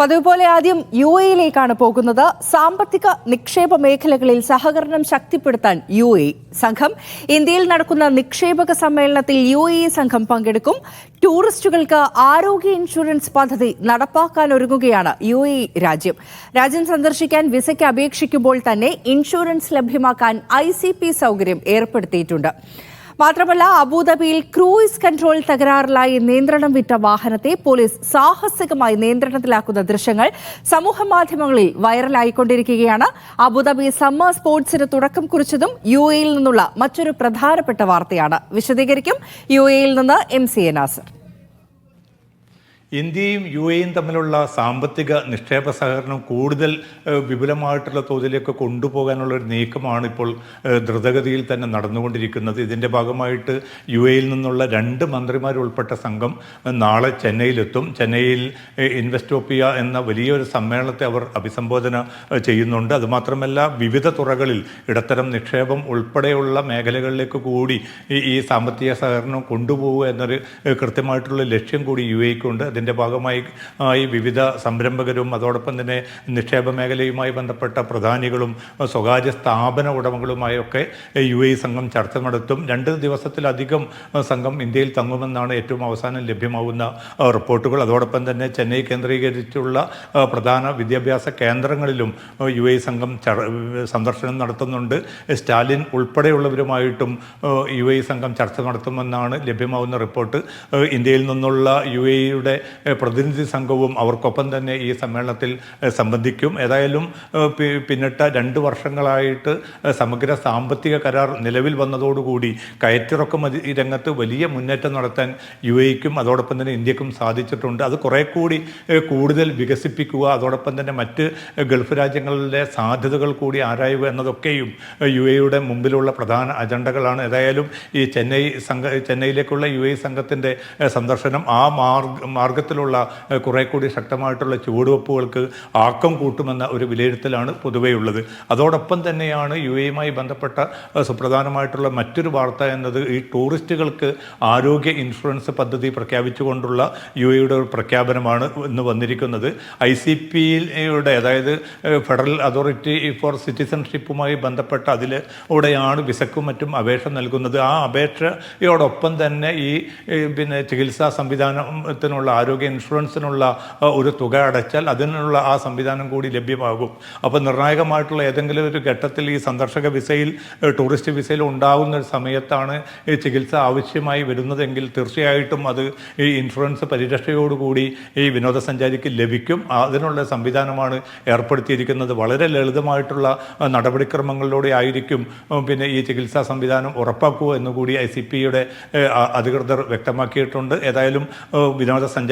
പതിവ് പോലെ ആദ്യം യു എയിലേക്കാണ് പോകുന്നത്. സാമ്പത്തിക നിക്ഷേപ മേഖലകളിൽ സഹകരണം ശക്തിപ്പെടുത്താൻ യു എ സംഘം. ഇന്ത്യയിൽ നടക്കുന്ന നിക്ഷേപക സമ്മേളനത്തിൽ യു എ സംഘം പങ്കെടുക്കും. ടൂറിസ്റ്റുകൾക്ക് ആരോഗ്യ ഇൻഷുറൻസ് പദ്ധതി നടപ്പാക്കാൻ ഒരുങ്ങുകയാണ് യു എ രാജ്യം. രാജ്യം സന്ദർശിക്കാൻ വിസയ്ക്ക് അപേക്ഷിക്കുമ്പോൾ തന്നെ ഇൻഷുറൻസ് ലഭ്യമാക്കാൻ ഐ സൗകര്യം ഏർപ്പെടുത്തിയിട്ടുണ്ട്. മാത്രമല്ല അബുദാബിയിൽ ക്രൂയിസ് കൺട്രോൾ തകരാറിലായി നിയന്ത്രണം വിട്ട വാഹനത്തെ പോലീസ് സാഹസികമായി നിയന്ത്രണത്തിലാക്കുന്ന ദൃശ്യങ്ങൾ സമൂഹ മാധ്യമങ്ങളിൽ വൈറലായിക്കൊണ്ടിരിക്കുകയാണ്. അബുദാബി സമ്മർ സ്പോർട്സിന് തുടക്കം കുറിച്ചതും യു എയിൽ നിന്നുള്ള മറ്റൊരു പ്രധാനപ്പെട്ട വാർത്തയാണ്. വിശദീകരിക്കും യു എയിൽ നിന്ന് എം സി എ നാസർ. ഇന്ത്യയും യു എയും തമ്മിലുള്ള സാമ്പത്തിക നിക്ഷേപ സഹകരണം കൂടുതൽ വിപുലമായിട്ടുള്ള തോതിലേക്ക് കൊണ്ടുപോകാനുള്ള ഒരു നീക്കമാണ് ഇപ്പോൾ ദ്രുതഗതിയിൽ തന്നെ നടന്നുകൊണ്ടിരിക്കുന്നത്. ഇതിന്റെ ഭാഗമായിട്ട് യു എയിൽ നിന്നുള്ള രണ്ട് മന്ത്രിമാരുൾപ്പെട്ട സംഘം നാളെ ചെന്നൈയിലെത്തും. ചെന്നൈയിൽ ഇൻവെസ്റ്റോപ്പിയ എന്ന വലിയൊരു സമ്മേളനത്തെ അവർ അഭിസംബോധന ചെയ്യുന്നുണ്ട്. അതുമാത്രമല്ല വിവിധ തുറകളിൽ ഇടത്തരം നിക്ഷേപം ഉൾപ്പെടെയുള്ള മേഖലകളിലേക്ക് കൂടി ഈ ഈ സാമ്പത്തിക സഹകരണം കൊണ്ടുപോകുക എന്നൊരു കൃത്യമായിട്ടുള്ള ലക്ഷ്യം കൂടി യു എക്കുണ്ട് അതിന്റെ ഭാഗമായി ആയി വിവിധ സംരംഭകരും അതോടൊപ്പം തന്നെ നിക്ഷേപ മേഖലയുമായി ബന്ധപ്പെട്ട പ്രധാനികളും സ്വകാര്യ സ്ഥാപന ഉടമകളുമായൊക്കെ യു എ സംഘം ചർച്ച നടത്തും. രണ്ട് ദിവസത്തിലധികം സംഘം ഇന്ത്യയിൽ തങ്ങുമെന്നാണ് ഏറ്റവും അവസാനം ലഭ്യമാവുന്ന റിപ്പോർട്ടുകൾ. അതോടൊപ്പം തന്നെ ചെന്നൈ കേന്ദ്രീകരിച്ചുള്ള പ്രധാന വിദ്യാഭ്യാസ കേന്ദ്രങ്ങളിലും യു എ സംഘം സന്ദർശനം നടത്തുന്നുണ്ട്. സ്റ്റാലിൻ ഉൾപ്പെടെയുള്ളവരുമായിട്ടും യു എ സംഘം ചർച്ച നടത്തുമെന്നാണ് ലഭ്യമാവുന്ന റിപ്പോർട്ട്. ഇന്ത്യയിൽ നിന്നുള്ള യു എയുടെ പ്രതിനിധി സംഘവും അവർക്കൊപ്പം തന്നെ ഈ സമ്മേളനത്തിൽ സംബന്ധിക്കും. ഏതായാലും പിന്നിട്ട രണ്ട് വർഷങ്ങളായിട്ട് സമഗ്ര സാമ്പത്തിക കരാർ നിലവിൽ വന്നതോടുകൂടി കയറ്റിറക്കുമതി രംഗത്ത് വലിയ മുന്നേറ്റം നടത്താൻ യു എക്കും അതോടൊപ്പം തന്നെ ഇന്ത്യക്കും സാധിച്ചിട്ടുണ്ട്. അത് കുറേ കൂടി കൂടുതൽ വികസിപ്പിക്കുക അതോടൊപ്പം തന്നെ മറ്റ് ഗൾഫ് രാജ്യങ്ങളിലെ സാധ്യതകൾ കൂടി ആരായുക എന്നതൊക്കെയും യു എയുടെ മുമ്പിലുള്ള പ്രധാന അജണ്ടകളാണ്. ഏതായാലും ഈ ചെന്നൈ സംഘ ചെന്നൈയിലേക്കുള്ള യു എ സംഘത്തിന്റെ സന്ദർശനം ആ മാർഗ മാർഗത്തിലുള്ള കുറേ കൂടി ശക്തമായിട്ടുള്ള ചുവടുവെപ്പുകൾക്ക് ആക്കം കൂട്ടുമെന്ന ഒരു വിലയിരുത്തലാണ് പൊതുവേ ഉള്ളത്. അതോടൊപ്പം തന്നെയാണ് യു എയുമായി ബന്ധപ്പെട്ട സുപ്രധാനമായിട്ടുള്ള മറ്റൊരു വാർത്ത എന്നത് ഈ ടൂറിസ്റ്റുകൾക്ക് ആരോഗ്യ ഇൻഷുറൻസ് പദ്ധതി പ്രഖ്യാപിച്ചുകൊണ്ടുള്ള യു എയുടെ ഒരു പ്രഖ്യാപനമാണ് ഇന്ന് വന്നിരിക്കുന്നത്. ഐ സി പിയുടെ അതായത് ഫെഡറൽ അതോറിറ്റി ഫോർ സിറ്റിസൺഷിപ്പുമായി ബന്ധപ്പെട്ട അതിലൂടെയാണ് വിസക്കും മറ്റും അപേക്ഷ നൽകുന്നത്. ആ അപേക്ഷയോടൊപ്പം തന്നെ ഈ പിന്നെ ചികിത്സാ സംവിധാനത്തിനുള്ള ആരോഗ്യ ഇൻഷുറൻസിനുള്ള ഒരു തുക അടച്ചാൽ അതിനുള്ള ആ സംവിധാനം കൂടി ലഭ്യമാകും. അപ്പോൾ നിർണായകമായിട്ടുള്ള ഏതെങ്കിലും ഒരു ഘട്ടത്തിൽ ഈ സന്ദർശക വിസയിൽ ടൂറിസ്റ്റ് വിസയിൽ ഉണ്ടാകുന്ന ഒരു സമയത്താണ് ഈ ചികിത്സ ആവശ്യമായി വരുന്നതെങ്കിൽ തീർച്ചയായിട്ടും അത് ഈ ഇൻഷുറൻസ് പരിരക്ഷയോടുകൂടി ഈ വിനോദസഞ്ചാരിക്ക് ലഭിക്കും. അതിനുള്ള സംവിധാനമാണ് ഏർപ്പെടുത്തിയിരിക്കുന്നത്. വളരെ ലളിതമായിട്ടുള്ള നടപടിക്രമങ്ങളിലൂടെ ആയിരിക്കും പിന്നെ ഈ ചികിത്സാ സംവിധാനം ഉറപ്പാക്കുക എന്നുകൂടി ഐ സി പിയുടെ അധികൃതർ വ്യക്തമാക്കിയിട്ടുണ്ട്. ഏതായാലും ഏഹ്,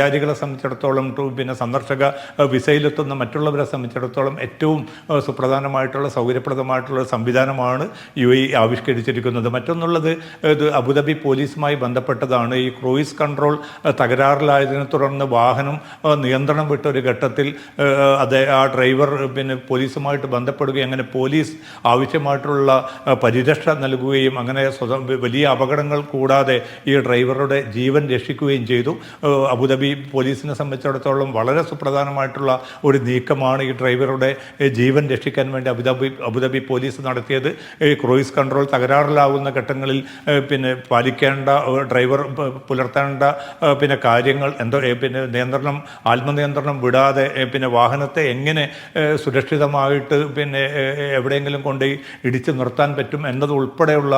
വിനോദസഞ്ചാരികളെ സംബന്ധിച്ചിടത്തോളം പിന്നെ സന്ദർശക വിസയിലെത്തുന്ന മറ്റുള്ളവരെ സംബന്ധിച്ചിടത്തോളം ഏറ്റവും സുപ്രധാനമായിട്ടുള്ള സൗകര്യപ്രദമായിട്ടുള്ള സംവിധാനമാണ് യു എ ആവിഷ്കരിച്ചിരിക്കുന്നത്. മറ്റൊന്നുള്ളത് ഇത് അബുദാബി പോലീസുമായി ബന്ധപ്പെട്ടതാണ്. ഈ ക്രൂയിസ് കൺട്രോൾ തകരാറിലായതിനെ തുടർന്ന് വാഹനം നിയന്ത്രണം വിട്ട ഒരു ഘട്ടത്തിൽ അത് ആ ഡ്രൈവർ പിന്നെ പോലീസുമായിട്ട് ബന്ധപ്പെടുകയും അങ്ങനെ പോലീസ് ആവശ്യമായിട്ടുള്ള പരിരക്ഷ നൽകുകയും അങ്ങനെ വലിയ അപകടങ്ങൾ കൂടാതെ ഈ ഡ്രൈവറുടെ ജീവൻ രക്ഷിക്കുകയും ചെയ്തു. അബുദാബി പോലീസിനെ സംബന്ധിച്ചിടത്തോളം വളരെ സുപ്രധാനമായിട്ടുള്ള ഒരു നീക്കമാണ് ഈ ഡ്രൈവറുടെ ജീവൻ രക്ഷിക്കാൻ വേണ്ടി Abu Dhabi Abu Dhabi police നടത്തിയത്. ക്രൂയിസ് കൺട്രോൾ തകരാറിലാവുന്ന ഘട്ടങ്ങളിൽ പിന്നെ പാലിക്കേണ്ട ഡ്രൈവർ പുലർത്തേണ്ട പിന്നെ കാര്യങ്ങൾ എന്തോ പിന്നെ നിയന്ത്രണം ആത്മനിയന്ത്രണം വിടാതെ പിന്നെ വാഹനത്തെ എങ്ങനെ സുരക്ഷിതമായിട്ട് പിന്നെ എവിടെയെങ്കിലും കൊണ്ടുപോയി ഇടിച്ചു നിർത്താൻ പറ്റും എന്നത് ഉൾപ്പെടെയുള്ള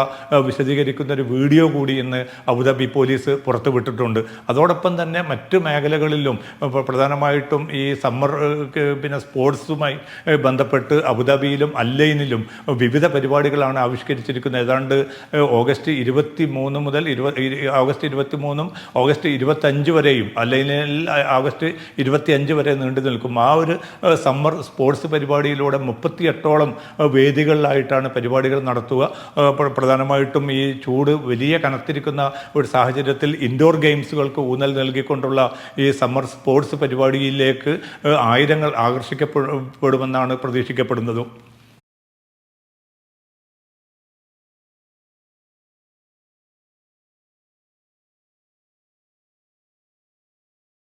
വിശദീകരിക്കുന്ന ഒരു വീഡിയോ കൂടി ഇന്ന് അബുദാബി പോലീസ് പുറത്തുവിട്ടിട്ടുണ്ട്. അതോടൊപ്പം തന്നെ മറ്റ് മേഖലകളിലും പ്രധാനമായിട്ടും ഈ സമ്മർ പിന്നെ സ്പോർട്സുമായി ബന്ധപ്പെട്ട് അബുദാബിയിലും അല്ലൈനിലും വിവിധ പരിപാടികളാണ് ആവിഷ്കരിച്ചിരിക്കുന്നത്. ഏതാണ്ട് ഓഗസ്റ്റ് ഇരുപത്തി മൂന്ന് മുതൽ ഓഗസ്റ്റ് ഇരുപത്തി മൂന്നും ഓഗസ്റ്റ് ഇരുപത്തഞ്ച് വരെയും അല്ലൈനിൽ ഓഗസ്റ്റ് ഇരുപത്തി അഞ്ച് വരെ നീണ്ടു നിൽക്കും. ആ ഒരു സമ്മർ സ്പോർട്സ് പരിപാടിയിലൂടെ മുപ്പത്തിയെട്ടോളം വേദികളിലായിട്ടാണ് പരിപാടികൾ നടത്തുക. പ്രധാനമായിട്ടും ഈ ചൂട് വലിയ കനത്തിരിക്കുന്ന ഒരു സാഹചര്യത്തിൽ ഇൻഡോർ ഗെയിംസുകൾക്ക് ഊന്നൽ നൽകിക്കൊണ്ടുള്ള ഈ സമ്മർ സ്പോർട്സ് പരിപാടിയിലേക്ക് ആയിരങ്ങൾ ആകർഷിക്കപ്പെടുമെന്നാണ് പ്രതീക്ഷിക്കപ്പെടുന്നതും.